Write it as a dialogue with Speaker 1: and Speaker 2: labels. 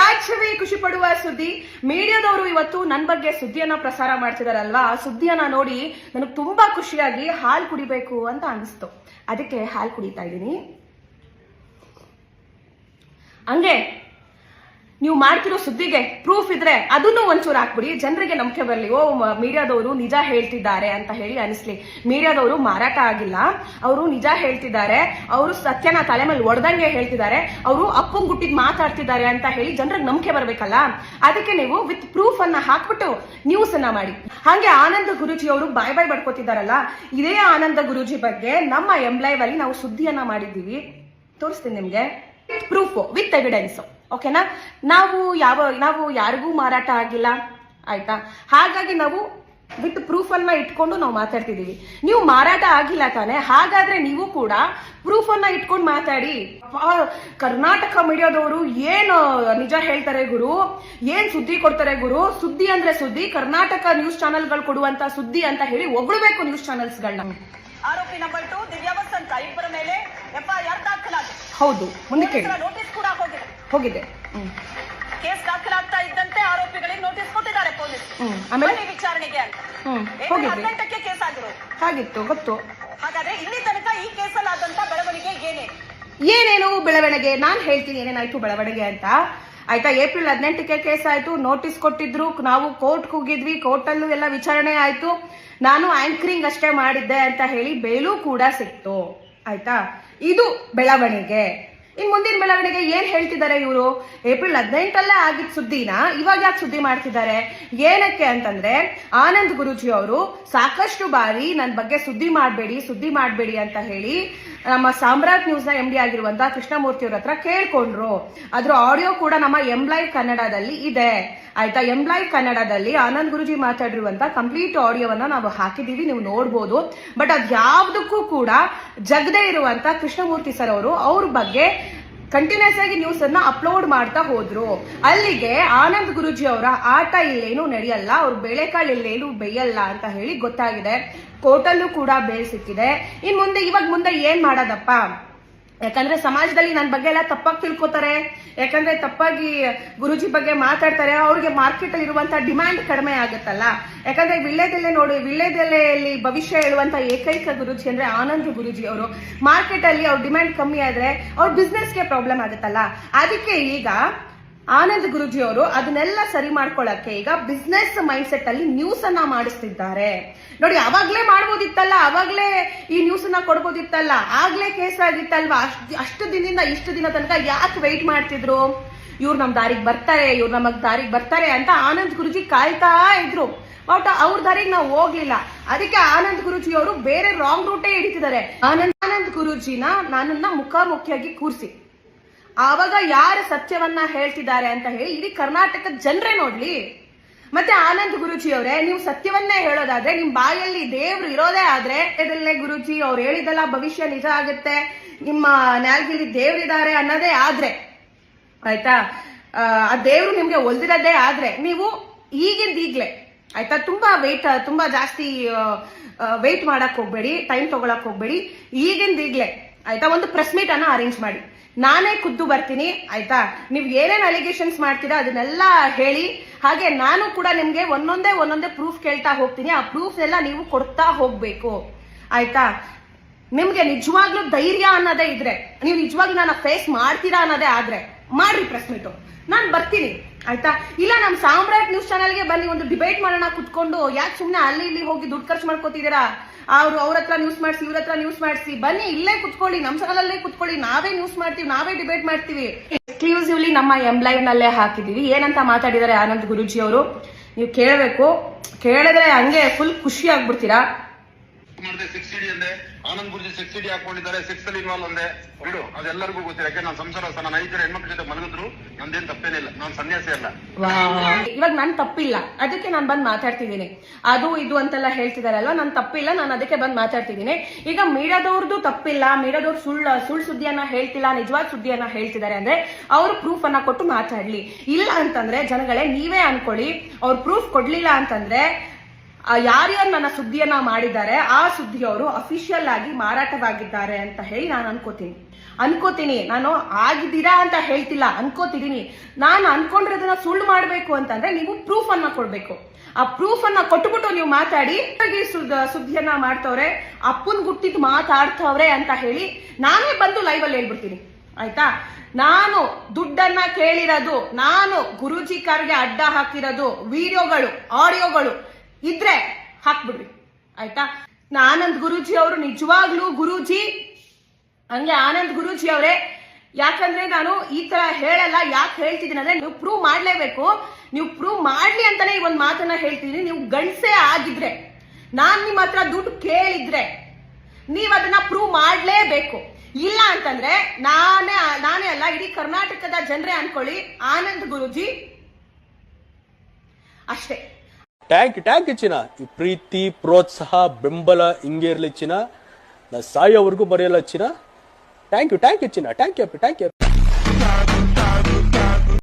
Speaker 1: ರಾಜ್ಯವೇ ಖುಷಿ ಪಡುವ ಸುದ್ದಿ. ಮೀಡಿಯಾದವರು ಇವತ್ತು ನನ್ನ ಬಗ್ಗೆ ಸುದ್ದಿಯನ್ನ ಪ್ರಸಾರ ಮಾಡ್ತಿದಾರಲ್ವಾ? ಆ ಸುದ್ದಿಯನ್ನ ನೋಡಿ ನನಗೆ ತುಂಬಾ ಖುಷಿಯಾಗಿ ಹಾಲು ಕುಡಿಬೇಕು ಅಂತ ಅನಿಸ್ತು. ಅದಕ್ಕೆ ಹಾಲು ಕುಡಿತಾ ಇದ್ದೀನಿ. ಹಂಗೆ ನೀವು ಮಾಡ್ತಿರೋ ಸುದ್ದಿಗೆ ಪ್ರೂಫ್ ಇದ್ರೆ ಅದನ್ನು ಒಂಚೂರು ಹಾಕ್ಬಿಡಿ. ಜನರಿಗೆ ನಂಬಿಕೆ ಬರಲಿ. ಓ ಮೀಡಿಯಾದವರು ನಿಜ ಹೇಳ್ತಿದ್ದಾರೆ ಅಂತ ಹೇಳಿ ಅನಿಸ್ಲಿ. ಮೀಡಿಯಾದವರು ಮಾರಾಟ ಆಗಿಲ್ಲ. ಅವರು ನಿಜ ಹೇಳ್ತಿದ್ದಾರೆ. ಅವರು ಸತ್ಯನ ತಲೆ ಮೇಲೆ ಒಡೆದಂಗೆ ಹೇಳ್ತಿದ್ದಾರೆ. ಅವರು ಅಪ್ಪಂಗ್ ಗುಟ್ಟಿಗೆ ಮಾತಾಡ್ತಿದ್ದಾರೆ ಅಂತ ಹೇಳಿ ಜನರಿಗೆ ನಂಬಿಕೆ ಬರಬೇಕಲ್ಲ? ಅದಕ್ಕೆ ನೀವು ವಿತ್ ಪ್ರೂಫ್ ಅನ್ನ ಹಾಕ್ಬಿಟ್ಟು ನ್ಯೂಸ್ ಅನ್ನ ಮಾಡಿ. ಹಾಗೆ ಆನಂದ ಗುರುಜಿ ಅವರು ಬಾಯ್ ಬಾಯ್ ಬಡ್ಕೋತಿದ್ದಾರಲ್ಲ, ಇದೇ ಆನಂದ ಗುರುಜಿ ಬಗ್ಗೆ ನಮ್ಮ ಎಂಬ್ಲೈವ್ ಅಲ್ಲಿ ನಾವು ಸುದ್ದಿಯನ್ನ ಮಾಡಿದ್ದೀವಿ. ತೋರಿಸ್ತೀನಿ ನಿಮ್ಗೆ. Proof with evidence. ಓಕೆನಾ? ನಾವು ಯಾವ, ನಾವು ಯಾರಿಗೂ ಮಾರಾಟ ಆಗಿಲ್ಲ. ಆಯ್ತಾ? ಹಾಗಾಗಿ ನಾವು ವಿತ್ ಪ್ರೂಫ್ ಅನ್ನ ಇಟ್ಕೊಂಡು ನಾವು ಮಾತಾಡ್ತಿದೀವಿ. ನೀವು ಮಾರಾಟ ಆಗಿಲ್ಲ ತಾನೆ, ಹಾಗಾದ್ರೆ ನೀವು ಕೂಡ ಪ್ರೂಫ್ ಅನ್ನ ಇಟ್ಕೊಂಡು ಮಾತಾಡಿ. ಕರ್ನಾಟಕ ಮೀಡಿಯಾದವರು ಏನು ನಿಜ ಹೇಳ್ತಾರೆ ಗುರು? ಏನ್ ಸುದ್ದಿ ಕೊಡ್ತಾರೆ ಗುರು? ಸುದ್ದಿ ಅಂದ್ರೆ ಸುದ್ದಿ, ಕರ್ನಾಟಕ ನ್ಯೂಸ್ ಚಾನೆಲ್ಗಳು ಕೊಡುವಂತ ಸುದ್ದಿ ಅಂತ ಹೇಳಿ ಒಗಳಬೇಕು ನ್ಯೂಸ್ ಚಾನೆಲ್ಸ್ಗಳನ್ನ
Speaker 2: ಆರೋಪಿ ನಂಬರ್ ಟು ದಿವ್ಯಾ ವಸಂತ ಇಬ್ಬರ ಮೇಲೆ ಎಫ್ಐಆರ್ ದಾಖಲಾಗಿದೆ.
Speaker 1: ಹೌದು ಮುಂದೆ ಕೇಳಿ.
Speaker 2: ನೋಟಿಸ್ ಕೂಡ ಹೋಗಿದೆ.
Speaker 1: ಹೋಗಿದೆ.
Speaker 2: ಕೇಸ್ ದಾಖಲಾಗ್ತಾ ಇದ್ದಂತೆ ಆರೋಪಿಗಳಿಗೆ ನೋಟಿಸ್ ಕೊಟ್ಟಿದ್ದಾರೆ ಪೊಲೀಸ್.
Speaker 1: ಆಮೇಲೆ?
Speaker 2: ವಿಚಾರಣೆಗೆ ಅಂತ. ಹದಿನೆಂಟಕ್ಕೆ ಕೇಸ್ ಆಗಿರೋದು.
Speaker 1: ಹಾಗಿತ್ತು ಗೊತ್ತು.
Speaker 2: ಹಾಗಾದ್ರೆ ಇಲ್ಲಿ ತನಕ ಈ ಕೇಸಲ್ಲಿ ಆದಂತ ಬೆಳವಣಿಗೆ ಏನೇ
Speaker 1: ಏನೇನು ಬೆಳವಣಿಗೆ? ನಾನು ಹೇಳ್ತೀನಿ ಏನೇನಾಯ್ತು ಬೆಳವಣಿಗೆ ಅಂತ. ಆಯ್ತಾ, ಏಪ್ರಿಲ್ ಹದಿನೆಂಟಕ್ಕೆ ಕೇಸ್ ಆಯ್ತು. ನೋಟಿಸ್ ಕೊಟ್ಟಿದ್ರು. ನಾವು ಕೋರ್ಟ್ ಹೋಗಿದ್ವಿ ಕೋರ್ಟಲ್ಲೂ ಎಲ್ಲ ವಿಚಾರಣೆ ಆಯ್ತು. ನಾನು ಆಂಕರಿಂಗ್ ಅಷ್ಟೇ ಮಾಡಿದ್ದೆ ಅಂತ ಹೇಳಿ ಬೇಲೂ ಕೂಡ ಸಿಕ್ತು. ಆಯ್ತಾ? ಇದು ಬೆಳವಣಿಗೆ. ಇನ್ ಮುಂದಿನ ಬೆಳವಣಿಗೆ ಏನ್ ಹೇಳ್ತಿದ್ದಾರೆ ಇವರು? ಏಪ್ರಿಲ್ ಹದಿನೆಂಟಲ್ಲೇ ಆಗಿದ್ ಸುದ್ದಿನ ಇವಾಗ ಯಾಕೆ ಸುದ್ದಿ ಮಾಡ್ತಿದ್ದಾರೆ? ಏನಕ್ಕೆ ಅಂತಂದ್ರೆ, ಆನಂದ್ ಗುರುಜಿ ಅವರು ಸಾಕಷ್ಟು ಬಾರಿ ನನ್ನ ಬಗ್ಗೆ ಸುದ್ದಿ ಮಾಡಬೇಡಿ ಸುದ್ದಿ ಮಾಡಬೇಡಿ ಅಂತ ಹೇಳಿ ನಮ್ಮ ಸಾಮ್ರಾಟ್ ನ್ಯೂಸ್ನ ಎಂ ಡಿ ಆಗಿರುವಂತಹ ಕೃಷ್ಣಮೂರ್ತಿ ಅವ್ರ ಹತ್ರ ಕೇಳ್ಕೊಂಡ್ರು. ಅದ್ರ ಆಡಿಯೋ ಕೂಡ ನಮ್ಮ ಎಂಬ್ಲಾಯ್ ಕನ್ನಡದಲ್ಲಿ ಇದೆ. ಆಯ್ತಾ? ಎಂಬ್ಲಾಯ್ ಕನ್ನಡದಲ್ಲಿ ಆನಂದ್ ಗುರುಜಿ ಮಾತಾಡಿರುವಂತಹ ಕಂಪ್ಲೀಟ್ ಆಡಿಯೋವನ್ನ ನಾವು ಹಾಕಿದೀವಿ ನೀವು ನೋಡ್ಬೋದು. ಬಟ್ ಅದ್ ಯಾವ್ದಕ್ಕೂ ಕೂಡ ಜಗದೇ ಇರುವಂತ ಕೃಷ್ಣಮೂರ್ತಿ ಸರ್ ಅವರು ಅವ್ರ ಬಗ್ಗೆ ಕಂಟಿನ್ಯೂಸ್ ಆಗಿ ನ್ಯೂಸ್ ಅನ್ನ ಅಪ್ಲೋಡ್ ಮಾಡ್ತಾ ಹೋದ್ರು. ಅಲ್ಲಿಗೆ ಆನಂದ್ ಗುರುಜಿ ಅವರ ಆಟ ಇಲ್ಲೇನು ನಡೆಯಲ್ಲ, ಅವ್ರ ಬೇಳೆಕಾಳು ಇಲ್ಲೇನು ಬೇಯಲ್ಲ ಅಂತ ಹೇಳಿ ಗೊತ್ತಾಗಿದೆ. ಕೋರ್ಟಲ್ಲೂ ಕೂಡ ಬೇಲ್ ಸಿಕ್ಕಿದೆ. ಇನ್ ಮುಂದೆ, ಇವಾಗ ಮುಂದೆ ಏನ್ ಮಾಡೋದಪ್ಪ? ಯಾಕಂದ್ರೆ ಸಮಾಜದಲ್ಲಿ ನನ್ನ ಬಗ್ಗೆ ಎಲ್ಲ ತಪ್ಪಾಗಿ ತಿಳ್ಕೊತಾರೆ. ಯಾಕಂದ್ರೆ ತಪ್ಪಾಗಿ ಗುರುಜಿ ಬಗ್ಗೆ ಮಾತಾಡ್ತಾರೆ. ಅವ್ರಿಗೆ ಮಾರ್ಕೆಟ್ ಅಲ್ಲಿ ಇರುವಂತ ಡಿಮ್ಯಾಂಡ್ ಕಡಿಮೆ ಆಗುತ್ತಲ್ಲ. ಯಾಕಂದ್ರೆ ವಿಳ್ಳೆದೆಲೆ ನೋಡಿ ವಿಳ್ಳೆದೆಲೆಯಲ್ಲಿ ಭವಿಷ್ಯ ಹೇಳುವಂತ ಏಕೈಕ ಗುರುಜಿ ಅಂದ್ರೆ ಆನಂದ್ ಗುರುಜಿ ಅವರು. ಮಾರ್ಕೆಟ್ ಅಲ್ಲಿ ಅವ್ರ ಡಿಮ್ಯಾಂಡ್ ಕಮ್ಮಿ ಆದ್ರೆ ಅವ್ರ ಬಿಸ್ನೆಸ್ಗೆ ಪ್ರಾಬ್ಲಮ್ ಆಗುತ್ತಲ್ಲ. ಅದಕ್ಕೆ ಈಗ ಆನಂದ್ ಗುರುಜಿ ಅವರು ಅದನ್ನೆಲ್ಲ ಸರಿ ಮಾಡ್ಕೊಳ್ಳಕ್ಕೆ ಈಗ ಬಿಸ್ನೆಸ್ ಮೈಂಡ್ ಸೆಟ್ ಅಲ್ಲಿ ನ್ಯೂಸ್ ಅನ್ನ ಮಾಡಿಸ್ತಿದ್ದಾರೆ. ನೋಡಿ, ಅವಾಗ್ಲೇ ಮಾಡ್ಬೋದಿತ್ತಲ್ಲ, ಅವಾಗ್ಲೇ ಈ ನ್ಯೂಸ್ ಅನ್ನ ಕೊಡ್ಬೋದಿತ್ತಲ್ಲ, ಆಗ್ಲೇ ಕೇಸ್ ಆಗಿತ್ತಲ್ವಾ? ಅಷ್ಟ್ ದಿನದಿಂದ ಇಷ್ಟು ದಿನ ತನಕ ಯಾಕೆ ವೆಯ್ಟ್ ಮಾಡ್ತಿದ್ರು? ಇವ್ರು ನಮ್ ದಾರಿಗೆ ಬರ್ತಾರೆ, ಇವ್ರು ನಮಗ್ ದಾರಿಗೆ ಬರ್ತಾರೆ ಅಂತ ಆನಂದ್ ಗುರುಜಿ ಕಾಯ್ತಾ ಇದ್ರು. ಬಟ್ ಅವ್ರ ದಾರಿಗೆ ನಾವು ಹೋಗ್ಲಿಲ್ಲ. ಅದಕ್ಕೆ ಆನಂದ್ ಗುರುಜಿ ಅವರು ಬೇರೆ ರಾಂಗ್ ರೂಟೇ ಹಿಡಿತಿದ್ದಾರೆ. ಆನಂದ್ ಆನಂದ್ ಗುರುಜಿನ ನನ್ನನ್ನ ಮುಖಾಮುಖಿಯಾಗಿ ಕೂರಿಸಿ. ಆವಾಗ ಯಾರು ಸತ್ಯವನ್ನ ಹೇಳ್ತಿದ್ದಾರೆ ಅಂತ ಹೇಳಿ ಇಡೀ ಕರ್ನಾಟಕದ ಜನರೇ ನೋಡ್ಲಿ. ಮತ್ತೆ ಆನಂದ್ ಗುರುಜಿ ಅವರೇ ನೀವು ಸತ್ಯವನ್ನೇ ಹೇಳೋದಾದ್ರೆ ನಿಮ್ ಬಾಯಲ್ಲಿ ದೇವ್ರು ಇರೋದೇ ಆದ್ರೆ ಇದಲ್ಲೇ ಗುರುಜಿ ಅವ್ರು ಹೇಳಿದಲ್ಲ ಭವಿಷ್ಯ ನಿಜ ಆಗುತ್ತೆ. ನಿಮ್ಮ ನ್ಯಾಲ್ಗಿಲಿ ದೇವ್ರಿದ್ದಾರೆ ಅನ್ನೋದೇ ಆದ್ರೆ. ಆಯ್ತಾ? ಆ, ದೇವ್ರು ನಿಮ್ಗೆ ಒಲ್ದಿರೋದೇ ಆದ್ರೆ ನೀವು ಈಗಿಂದ ಈಗ್ಲೇ ಆಯ್ತಾ? ತುಂಬಾ ವೆಯ್ಟ್ ತುಂಬಾ ಜಾಸ್ತಿ ವೆಯ್ಟ್ ಮಾಡಕ್ ಹೋಗ್ಬೇಡಿ ಟೈಮ್ ತಗೊಳಕ್ ಹೋಗ್ಬೇಡಿ. ಈಗಿಂದ ಈಗ್ಲೇ. ಆಯ್ತಾ? ಒಂದು ಪ್ರೆಸ್ ಮೀಟ್ ಅನ್ನ ಅರೇಂಜ್ ಮಾಡಿ. ನಾನೇ ಖುದ್ದು ಬರ್ತೀನಿ, ಆಯ್ತಾ? ನೀವು ಏನೇನು ಅಲಿಗೇಷನ್ಸ್ ಮಾಡ್ತೀರಾ ಅದನ್ನೆಲ್ಲ ಹೇಳಿ. ಹಾಗೆ ನಾನು ಕೂಡ ನಿಮ್ಗೆ ಒಂದೊಂದೇ ಒಂದೊಂದೇ ಪ್ರೂಫ್ ಕೇಳ್ತಾ ಹೋಗ್ತೀನಿ. ಆ ಪ್ರೂಫ್ ಎಲ್ಲ ನೀವು ಕೊಡ್ತಾ ಹೋಗ್ಬೇಕು. ಆಯ್ತಾ? ನಿಮ್ಗೆ ನಿಜವಾಗ್ಲೂ ಧೈರ್ಯ ಅನ್ನೋದೇ ಇದ್ರೆ, ನೀವು ನಿಜವಾಗ್ಲೂ ನಾನು ಫೇಸ್ ಮಾಡ್ತೀರಾ ಅನ್ನೋದೇ ಆದ್ರೆ, ಮಾಡ್ರಿ ಪ್ರೆಸ್ ಮೀಟು ನಾನು ಬರ್ತೀನಿ. ಆಯ್ತಾ? ಇಲ್ಲ, ನಮ್ ಸಾಮ್ರಾಟ್ ನ್ಯೂಸ್ ಚಾನಲ್ಗೆ ಬನ್ನಿ, ಒಂದು ಡಿಬೇಟ್ ಮಾಡೋಣ ಕುತ್ಕೊಂಡು. ಯಾಕೆ ಸುಮ್ನೆ ಅಲ್ಲಿ ಇಲ್ಲಿ ಹೋಗಿ ದುಡ್ಡು ಖರ್ಚು ಮಾಡ್ಕೋತಿದ್ದೀರಾ? ಅವ್ರು ಅವ್ರ ಹತ್ರ ನ್ಯೂಸ್ ಮಾಡಿಸಿ, ಇವ್ರ ಹತ್ರ ನ್ಯೂಸ್ ಮಾಡಿಸಿ. ಬನ್ನಿ, ಇಲ್ಲೇ ಕುತ್ಕೊಳ್ಳಿ, ನಮ್ ಚಾನಲಲ್ಲೇ ಕುತ್ಕೊಳ್ಳಿ. ನಾವೇ ನ್ಯೂಸ್ ಮಾಡ್ತೀವಿ, ನಾವೇ ಡಿಬೇಟ್ ಮಾಡ್ತೀವಿ. ಎಕ್ಸ್ಕ್ಲೂಸಿವ್ಲಿ ನಮ್ಮ ಎಂ ಲೈವ್ ನಲ್ಲೇ ಹಾಕಿದೀವಿ ಏನಂತ ಮಾತಾಡಿದ್ದಾರೆ ಆನಂದ್ ಗುರುಜಿ ಅವರು? ನೀವು ಕೇಳಬೇಕು. ಕೇಳಿದ್ರೆ ಹಂಗೆ ಫುಲ್ ಖುಷಿ ಆಗ್ಬಿಡ್ತೀರಾ?
Speaker 3: ಆನಂದ್ ಗುರುಜಿ ಸಿಕ್ಸ್ ಸಿಟಿ ಹಾಕೊಂಡಿದ್ದಾರೆ. ಸಿಕ್ಸ್ ಅಲ್ಲಿ ಇನ್ವಾಲ್ವ್ ಅಂದೆ ಬಿಡು, ಅದೆಲ್ಲರಿಗೂ ಗೊತ್ತಿಲ್ಲ ಯಾಕೆ ನಾನು ಸಂಸಾರ ನನ್ನ ಐದರ ಹೆಣ್ಮಕ್ಳ ಜೊತೆ ಮಲಗಿದ್ರು, ನಂದೇನ್ ತಪ್ಪೇನಿಲ್ಲ ನಾನು ಸನ್ಯಾಸಿ ಅಲ್ಲ.
Speaker 1: ಇವಾಗ ನನ್ ತಪ್ಪಿಲ್ಲ. ಅದಕ್ಕೆ ನಾನು ಬಂದ್ ಮಾತಾಡ್ತಿದ್ದೀನಿ. ಅದು ಇದು ಅಂತೆಲ್ಲ ಹೇಳ್ತಿದಾರಲ್ವಾ ನನ್ ತಪ್ಪಿಲ್ಲ, ನಾನು ಅದಕ್ಕೆ ಬಂದ್ ಮಾತಾಡ್ತಿದ್ದೀನಿ. ಈಗ ಮೀಡಿಯಾದವ್ರದ್ದು ತಪ್ಪಿಲ್ಲ ಮೀಡಿಯಾದವ್ರು ಸುಳ್ಳು ಸುಳ್ಳು ಸುದ್ದಿಯನ್ನ ಹೇಳ್ತಿಲ್ಲ, ನಿಜವಾದ ಸುದ್ದಿಯನ್ನ ಹೇಳ್ತಿದ್ದಾರೆ ಅಂದ್ರೆ ಅವರು ಪ್ರೂಫ್ ಅನ್ನ ಕೊಟ್ಟು ಮಾತಾಡ್ಲಿ. ಇಲ್ಲ ಅಂತಂದ್ರೆ, ಜನಗಳೇ, ನೀವೇ ಅನ್ಕೊಳ್ಳಿ, ಅವ್ರು ಪ್ರೂಫ್ ಕೊಡ್ಲಿಲ್ಲ ಅಂತಂದ್ರೆ ಯಾರ್ಯಾರು ನನ್ನ ಸುದ್ದಿಯನ್ನ ಮಾಡಿದ್ದಾರೆ, ಆ ಸುದ್ದಿಯವರು ಅಫಿಷಿಯಲ್ ಆಗಿ ಮಾರಾಟವಾಗಿದ್ದಾರೆ ಅಂತ ಹೇಳಿ ನಾನು ಅನ್ಕೋತೀನಿ. ಅನ್ಕೋತೀನಿ, ನಾನು ಆಗಿದ್ದೀರಾ ಅಂತ ಹೇಳ್ತಿಲ್ಲ ಅನ್ಕೋತಿದ್ದೀನಿ ನಾನು ಅನ್ಕೊಂಡಿರೋದನ್ನ ಸುಳ್ಳು ಮಾಡಬೇಕು ಅಂತಂದ್ರೆ ನೀವು ಪ್ರೂಫ್ ಅನ್ನ ಕೊಡ್ಬೇಕು. ಆ ಪ್ರೂಫ್ ಅನ್ನ ಕೊಟ್ಬಿಟ್ಟು ನೀವು ಮಾತಾಡಿ ಸುದ್ದಿಯನ್ನ ಮಾಡ್ತವ್ರೆ, ಅಪ್ಪನ್ ಗುಟ್ಟಿದ್ ಮಾತಾಡ್ತವ್ರೆ ಅಂತ ಹೇಳಿ ನಾನೇ ಬಂದು ಲೈವ್ ಅಲ್ಲಿ ಹೇಳ್ಬಿಡ್ತೀನಿ. ಆಯ್ತಾ? ನಾನು ದುಡ್ಡನ್ನ ಕೇಳಿರೋದು, ನಾನು ಗುರುಜಿ ಕಾರ್ಗೆ ಅಡ್ಡ ಹಾಕಿರೋದು, ವಿಡಿಯೋಗಳು, ಆಡಿಯೋಗಳು ಇದ್ರೆ ಹಾಕ್ಬಿಡ್ರಿ, ಆಯ್ತಾ? ಆನಂದ್ ಗುರುಜಿ ಅವರು ನಿಜವಾಗ್ಲೂ ಗುರುಜಿ. ಹಂಗೆ ಆನಂದ್ ಗುರುಜಿ ಅವರೇ, ಯಾಕಂದ್ರೆ ನಾನು ಈ ತರ ಹೇಳಲ್ಲ, ಯಾಕೆ ಹೇಳ್ತಿದ್ದೀನಿ ಅಂದ್ರೆ ನೀವು ಪ್ರೂವ್ ಮಾಡ್ಲೇಬೇಕು. ನೀವು ಪ್ರೂವ್ ಮಾಡ್ಲಿ ಅಂತಾನೆ ಈ ಒಂದು ಮಾತನ್ನ ಹೇಳ್ತಿದ್ದೀನಿ ನೀವು ಗಂಡ್ಸೇ ಆಗಿದ್ರೆ, ನಾನ್ ನಿಮ್ಮ ಹತ್ರ ದುಡ್ಡು ಕೇಳಿದ್ರೆ ನೀವು ಅದನ್ನ ಪ್ರೂವ್ ಮಾಡ್ಲೇಬೇಕು. ಇಲ್ಲ ಅಂತಂದ್ರೆ ನಾನೇ ನಾನೇ ಅಲ್ಲ, ಇಡೀ ಕರ್ನಾಟಕದ ಜನರೇ ಅನ್ಕೊಳ್ಳಿ. ಆನಂದ್ ಗುರುಜಿ, ಅಷ್ಟೇ.
Speaker 4: ಟ್ಯಾಂಕ್ ಟ್ಯಾಂಕ್ ಹೆಚ್ಚಿನ ಈ ಪ್ರೀತಿ, ಪ್ರೋತ್ಸಾಹ, ಬೆಂಬಲ ಹಿಂಗೆ ಇರಲಿಚ್ಚಿನ ನಾ ಸಾಯೋವರೆಗೂ ಮರೆಯಲ್ಲ ಚಿನ್ನ thank you thank you thank you thank you